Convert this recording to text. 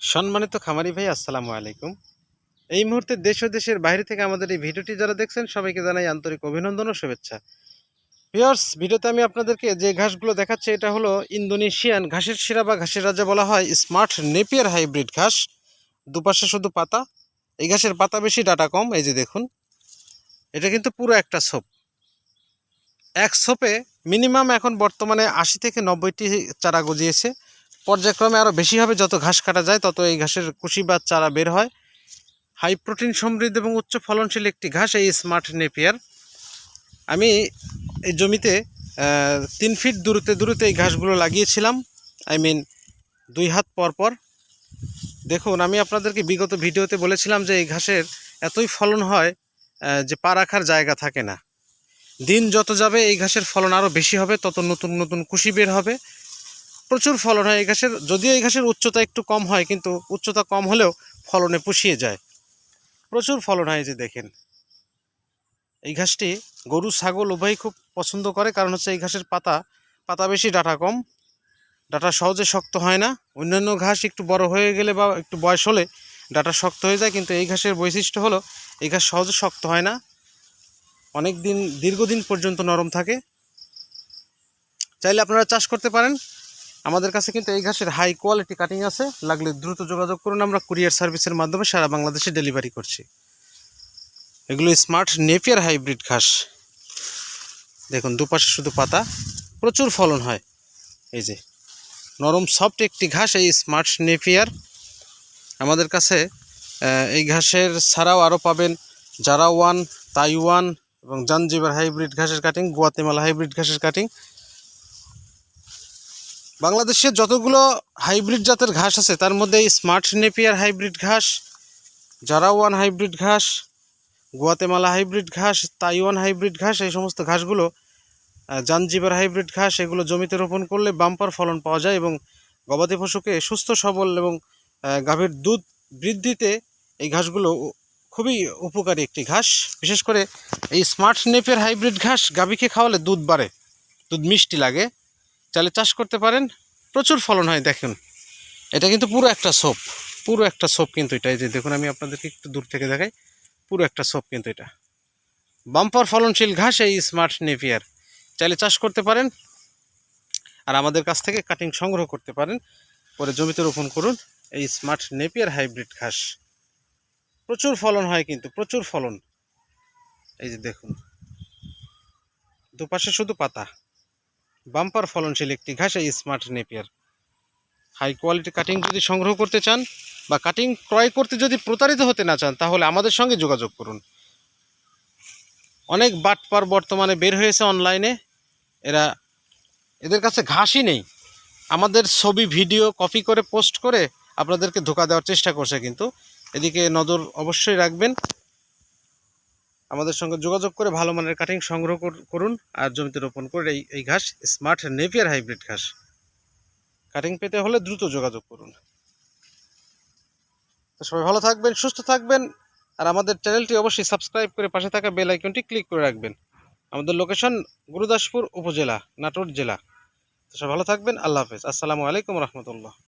সম্মানিত খামারি ভাই, আসসালামু আলাইকুম। এই মুহূর্তে দেশ ও দেশের বাইরে থেকে আমাদের এই ভিডিওটি যারা দেখছেন, সবাইকে জানাই আন্তরিক অভিনন্দন ও শুভেচ্ছা। পিয়ার্স ভিডিওতে আমি আপনাদেরকে যে ঘাসগুলো দেখাচ্ছি, এটা হলো ইন্দোনেশিয়ান ঘাসের শিরা বা ঘাসের রাজা বলা হয় স্মার্ট নেপিয়ার হাইব্রিড ঘাস। দুপাশে শুধু পাতা, এই ঘাসের পাতা বেশি, ডাটা কম, এই যে দেখুন। এটা কিন্তু পুরো একটা সোপ এক সোপে মিনিমাম এখন বর্তমানে আশি থেকে নব্বইটি চারা গজিয়েছে। পর্যায়ক্রমে আরও বেশি হবে, যত ঘাস কাটা যায়, তত এই ঘাসের কুশি বা চারা বের হয়। হাই প্রোটিন সমৃদ্ধ এবং উচ্চ ফলনশীল একটি ঘাস, এই স্মার্ট নেপিয়ার। আমি এই জমিতে তিন ফিট দূরতে দূরতে এই ঘাসগুলো লাগিয়েছিলাম। আই মিন দুই হাত পর পর। দেখুন, আমি আপনাদেরকে বিগত ভিডিওতে বলেছিলাম যে এই ঘাসের এতই ফলন হয় যে পা রাখার জায়গা থাকে না। দিন যত যাবে, এই ঘাসের ফলন আরও বেশি হবে, তত নতুন নতুন কুশি বের হবে। প্রচুর ফলন হয়, এই ঘাসের, যদিও এই ঘাসের উচ্চতা একটু কম হয়, কিন্তু উচ্চতা কম হলেও ফলনে পুষিয়ে যায়। প্রচুর ফলন হয় যে দেখেন। এই ঘাসটি গরু, ছাগল উভয়ই খুব পছন্দ করে, কারণ হচ্ছে এই ঘাসের পাতা পাতা বেশি, ডাটা কম। ডাটা সহজে শক্ত হয় না। অন্যান্য ঘাস একটু বড় হয়ে গেলে বা একটু বয়স হলে ডাটা শক্ত হয়ে যায়, কিন্তু এই ঘাসের বৈশিষ্ট্য হলো এই ঘাস সহজে শক্ত হয় না। অনেক দিন, দীর্ঘদিন পর্যন্ত নরম থাকে। চাইলে আপনারা চাষ করতে পারেন। আমাদের কাছে কিন্তু এই ঘাসের হাই কোয়ালিটি কাটিং আছে। লাগলে দ্রুত যোগাযোগ করুন, আমরা কুরিয়ার সার্ভিসের মাধ্যমে সারা বাংলাদেশে ডেলিভারি করছি। এগুলো স্মার্ট নেপিয়ার হাইব্রিড ঘাস। দেখুন, দুপাশে শুধু পাতা, প্রচুর ফলন হয়। এই যে, নরম সফট একটি ঘাস, এই স্মার্ট নেপিয়ার আমাদের কাছে এই ঘাসের ছাড়াও আরও পাবেন জারা ওয়ান তাইওয়ান এবং জানজিবার হাইব্রিড ঘাসের কাটিং গুয়াতেমালা হাইব্রিড ঘাসের কাটিং বাংলাদেশের যতগুলো হাইব্রিড জাতের ঘাস আছে তার মধ্যে স্মার্ট নেপিয়ার হাইব্রিড ঘাস জারাওয়ান হাইব্রিড ঘাস গুয়াতেমালা হাইব্রিড ঘাস তাইওয়ান হাইব্রিড ঘাস এই সমস্ত ঘাসগুলো আহ, হাইব্রিড ঘাস এগুলো জমিতে রোপণ করলে বাম্পার ফলন পাওয়া যায় এবং গবাদি পশুকে সুস্থ সবল এবং গাভীর দুধ বৃদ্ধিতে এই ঘাসগুলো খুবই উপকারী একটি ঘাস। বিশেষ করে এই স্মার্ট নেপের হাইব্রিড ঘাস গাভীকে খাওয়ালে দুধ বাড়ে দুধ মিষ্টি লাগে। চাইলে চাষ করতে পারেন, প্রচুর ফলন হয়, দেখুন। এটা কিন্তু পুরো একটা সোপ, পুরো একটা সোপ কিন্তু এটা। এই যে দেখুন, আমি আপনাদেরকে একটু দূর থেকে দেখাই, পুরো একটা সোপ কিন্তু এটা। বাম্পার ফলনশীল ঘাস, এই স্মার্ট নেপিয়ার চাইলে চাষ করতে পারেন, আর আমাদের কাছ থেকে কাটিং সংগ্রহ করতে পারেন। পরে জমিতে রোপণ করুন, এই স্মার্ট নেপিয়ার হাইব্রিড ঘাস। প্রচুর ফলন হয় কিন্তু, প্রচুর ফলন। এই যে দেখুন, দুপাশে শুধু পাতা। বাম্পার ফলনশীল একটি ঘাস smart Napier. High quality cutting যদি সংগ্রহ করতে চান বা কাটিং ক্রয় করতে যদি প্রতারিত হতে না চান, তাহলে আমাদের সঙ্গে যোগাযোগ করুন। অনেক বাটপার বর্তমানে বের হয়েছে অনলাইনে এরা, এদের কাছে ঘাসই নেই। আমাদের ছবি ভিডিও কপি করে পোস্ট করে আপনাদেরকে ধোকা দেওয়ার চেষ্টা করছে কিন্তু। এদিকে নজর অবশ্যই রাখবেন। আমাদের সঙ্গে যোগাযোগ করে ভালো মানের কাটিং সংগ্রহ কর- করুন আর জমিতে রোপণ করে এই এই ঘাস স্মার্ট নেপিয়ার হাইব্রিড ঘাস। কাটিং পেতে হলে দ্রুত যোগাযোগ করুন। তো সবাই ভালো থাকবেন, সুস্থ থাকবেন আর আমাদের চ্যানেলটি অবশ্যই সাবস্ক্রাইব করে পাশে থাকা বেল আইকনটি ক্লিক করে রাখবেন। আমাদের লোকেশন গুরুদাসপুর উপজেলা, নাটোর জেলা। তো সবাই ভালো থাকবেন, আল্লাহ হাফেজ। আসসালামু আলাইকুম রহমতুল্লাহ।